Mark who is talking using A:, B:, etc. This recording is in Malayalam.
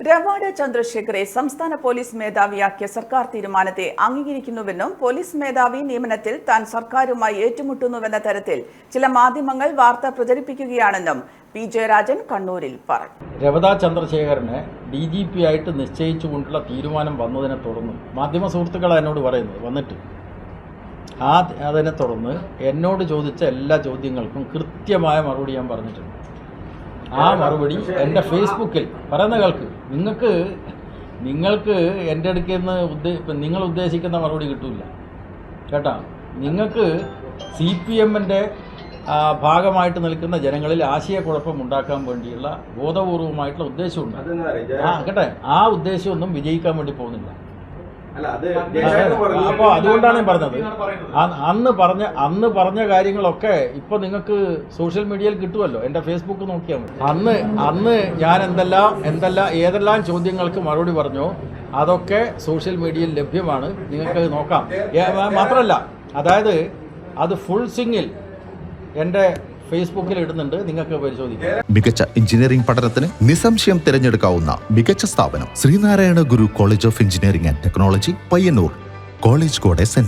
A: രവാഡ് ചന്ദ്രശേഖരെ സംസ്ഥാന പോലീസ് മേധാവിയാക്കിയ സർക്കാർ തീരുമാനത്തെ അംഗീകരിക്കുന്നുവെന്നും പോലീസ് മേധാവി നിയമനത്തിൽ താൻ സർക്കാരുമായി ഏറ്റുമുട്ടുന്നുവെന്ന തരത്തിൽ ചില മാധ്യമങ്ങൾ വാർത്ത പ്രചരിപ്പിക്കുകയാണെന്നും പി ജയരാജൻ കണ്ണൂരിൽ പറഞ്ഞു.
B: രവത ചന്ദ്രശേഖരനെ ഡി ജി പി ആയിട്ട് നിശ്ചയിച്ചുകൊണ്ടുള്ള തീരുമാനം വന്നതിനെ തുടർന്ന് മാധ്യമ സുഹൃത്തുക്കളാണ് എന്നോട് പറയുന്നത് വന്നിട്ട് ആ അതിനെ തുടർന്ന് എന്നോട് ചോദിച്ച എല്ലാ ചോദ്യങ്ങൾക്കും കൃത്യമായ മറുപടി ഞാൻ പറഞ്ഞിട്ടുണ്ട്. ആ മറുപടി എന്റെ ഫേസ്ബുക്കിൽ. പറയുന്ന കേൾക്ക്. നിങ്ങൾക്ക് നിങ്ങൾക്ക് എന്റെ അടുക്കൽ നിന്ന് ഉദ്ദേ നിങ്ങൾ ഉദ്ദേശിക്കുന്ന മറുപടി കിട്ടില്ല കേട്ടോ? നിങ്ങൾക്ക് സി പി എമ്മിന്റെ ഭാഗമായിട്ട് നിൽക്കുന്ന ജനങ്ങളിൽ ആശയക്കുഴപ്പം ഉണ്ടാക്കാൻ വേണ്ടിയുള്ള ബോധപൂർവമായിട്ടുള്ള ഉദ്ദേശമുണ്ട് ആ കേട്ടെ? ആ ഉദ്ദേശമൊന്നും വിജയിക്കാൻ വേണ്ടി പോകുന്നില്ല
C: അല്ല അത് ജയശങ്കർ പറഞ്ഞു.
B: അപ്പോൾ അതുകൊണ്ടാണ് ഞാൻ പറഞ്ഞത്. അന്ന് പറഞ്ഞ അന്ന് പറഞ്ഞ കാര്യങ്ങളൊക്കെ ഇപ്പൊ നിങ്ങൾക്ക് സോഷ്യൽ മീഡിയയിൽ കിട്ടുമല്ലോ. എന്റെ ഫേസ്ബുക്ക് നോക്കിയാൽ മതി. അന്ന് അന്ന് ഞാൻ എന്തെല്ലാം എന്തെല്ലാം ഏതെല്ലാം ചോദ്യങ്ങൾക്ക് മറുപടി പറഞ്ഞു അതൊക്കെ സോഷ്യൽ മീഡിയയിൽ ലഭ്യമാണ്. നിങ്ങൾക്ക് നോക്കാം. മാത്രമല്ല അതായത് അത് ഫുൾ സിംഗിൽ എന്റെ ഫേസ്ബുക്കിൽ ഇടുന്നുണ്ട് നിങ്ങൾക്ക് പരിശോധിക്കാം.
D: മികച്ച എഞ്ചിനീയറിംഗ് പഠനത്തിന് നിസ്സംശയം തിരഞ്ഞെടുക്കാവുന്ന മികച്ച സ്ഥാപനം Sreenarayana Guru college of engineering and technology Payyanur. College code S